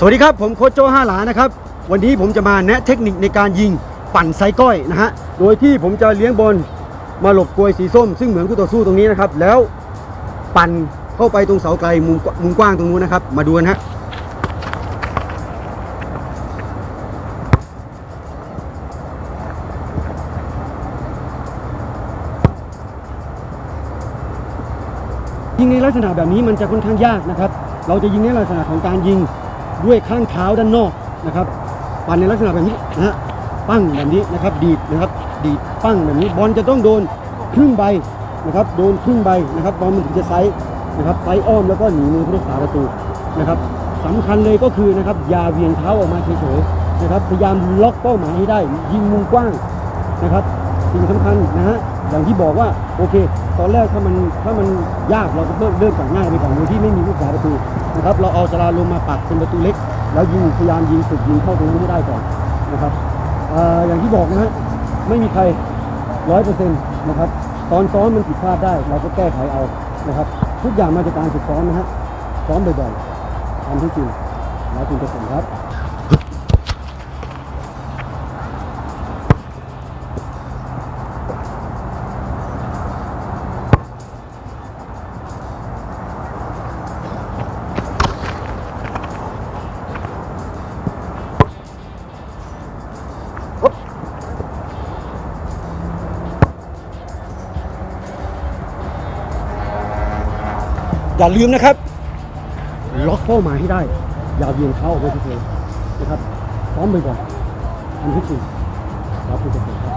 สวัสดีครับ ผมโค้ชโจห้าหลานะครับ วันนี้ผมจะมาแนะเทคนิคในการยิงปั่นไซก้อยนะฮะโดยที่ผมจะเลี้ยงบอลมาหลบกลวยสีส้ม ซึ่งเหมือนคู่ต่อสู้ตรงนี้นะครับ แล้วปั่นเข้าไปตรงเสาไกลมุมมุมกว้างตรงนู้นนะครับ มาดูกันฮะยิงในลักษณะแบบนี้มันจะค่อนข้างยากนะครับ เราจะยิงในลักษณะของการยิง ด้วยข้างเท้าด้านนอกนะครับปั่นในลักษณะแบบนี้นะฮะปั้งแบบนี้นะครับ ดีดนะครับ ดีดปั้งแบบนี้บอลจะต้องโดนครึ่งใบนะครับ โดนครึ่งใบนะครับบอลมันถึงจะไซส์นะครับไซส์อ้อมแล้วก็หนีมือผู้รักษาประตูนะครับสำคัญเลยก็คือนะครับอย่าเวียงเท้าออกมาเฉยๆนะครับพยายามล็อกเป้าหมายให้ได้ ยิงมุมกว้างนะครับ สิ่งสำคัญนะฮะอย่างที่บอกว่าโอเค ตอนแรกถ้ามันถ้ามันยากเราก็เริ่มเริ่มจากง่ายไปก่อนโดยที่ไม่มีผู้รักษาประตูนะครับเราเอาสลาลงมาปักเป็นประตูเล็ก แล้วยิงพยายามยิงฝึกยิงเข้าตรงนี้ให้ได้ก่อนนะครับออย่างที่บอกนะฮะไม่มีใครร้อยเปอร์เซ็นต์นะครับตอนซ้อมมันผิดพลาดได้ เราก็แก้ไขเอานะครับ ทุกอย่างมาจากการฝึกซ้อมนะฮะซ้อมบ่อยๆทำให้จริงแล้วคุณจะสำเร็จครับ อย่าลืมนะครับ ล็อกเป้าหมายให้ได้ อย่าเวียงเท้าออกไปเฉยๆนะครับพร้อมบ่อยๆทำให้จริงแล้วคุณจะสำเร็จครับ